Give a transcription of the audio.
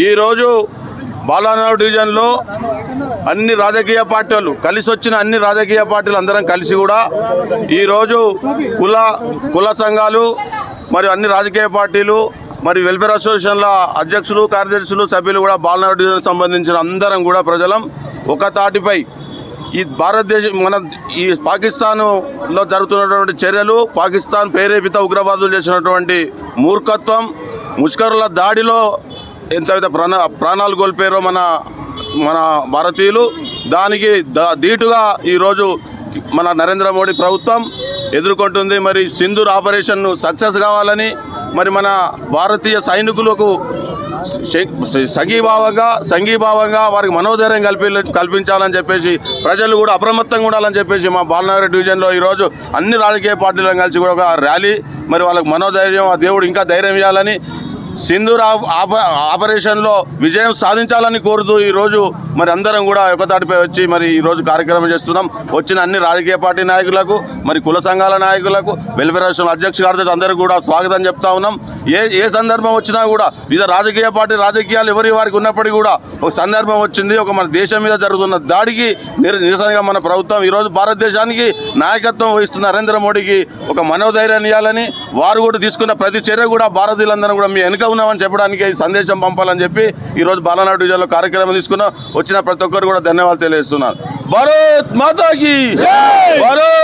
ఈరోజు బాలానగర్ డివిజన్లో అన్ని రాజకీయ పార్టీలు కలిసి వచ్చిన అన్ని రాజకీయ పార్టీలు అందరం కలిసి కూడా ఈరోజు కుల కుల సంఘాలు మరియు అన్ని రాజకీయ పార్టీలు మరి వెల్ఫేర్ అసోసియేషన్ల అధ్యక్షులు కార్యదర్శులు సభ్యులు కూడా బాలనగర్ డివిజన్ సంబంధించిన అందరం కూడా ప్రజలం ఒక తాటిపై. ఈ భారతదేశం మన ఈ పాకిస్తాన్లో జరుగుతున్నటువంటి చర్యలు పాకిస్తాన్ ప్రేరేపిత ఉగ్రవాదులు చేసినటువంటి మూర్ఖత్వం ముష్కరుల దాడిలో ఎంత ప్రాణ ప్రాణాలు కోల్పోయారో మన మన భారతీయులు దానికి దీటుగా ధీటుగా ఈరోజు మన నరేంద్ర మోడీ ప్రభుత్వం ఎదుర్కొంటుంది. మరి సింధూర్ ఆపరేషన్ సక్సెస్ కావాలని మరి మన భారతీయ సైనికులకు సంఘీభావంగా సంఘీభావంగా వారికి మనోధైర్యం కల్పి కల్పించాలని చెప్పేసి ప్రజలు కూడా అప్రమత్తంగా ఉండాలని చెప్పేసి మా బాలనగర్ డివిజన్లో ఈరోజు అన్ని రాజకీయ పార్టీలను కలిసి కూడా ఒక ర్యాలీ మరి వాళ్ళకి మనోధైర్యం ఆ దేవుడు ఇంకా ధైర్యం ఇవ్వాలని సింధూర్ ఆప- ఆపరేషన్లో విజయం సాధించాలని కోరుతూ ఈరోజు మరి అందరం కూడా ఒకతాటిపై వచ్చి మరి ఈరోజు కార్యక్రమం చేస్తున్నాం. వచ్చిన అన్ని రాజకీయ పార్టీ నాయకులకు మరి కుల సంఘాల నాయకులకు వెల్ఫేర్ అసోసియేషన్ అధ్యక్ష కార్యదర్శి అందరికీ కూడా స్వాగతం చెప్తా ఉన్నాం. ఏ ఏ సందర్భం వచ్చినా కూడా వివిధ రాజకీయ పార్టీ రాజకీయాలు ఎవరి వారికి ఉన్నప్పటికీ కూడా ఒక సందర్భం వచ్చింది. ఒక మన దేశం మీద జరుగుతున్న దాడికి నిరసనగా మన ప్రభుత్వం ఈరోజు భారతదేశానికి నాయకత్వం వహిస్తున్న నరేంద్ర మోడీకి ఒక మనోధైర్యాన్ని ఇవ్వాలని వారు కూడా తీసుకున్న ప్రతి చర్య కూడా భారతీయులందరం కూడా మీ వెనుక ఉన్నామని చెప్పడానికి సందేశం పంపాలని చెప్పి ఈరోజు బాలనాడు డివిజన్లో కార్యక్రమం తీసుకున్నాం వచ్చిన ప్రతి ఒక్కరు కూడా ధన్యవాదాలు తెలియజేస్తున్నాను. భారత్ మాతాకి! భారత్!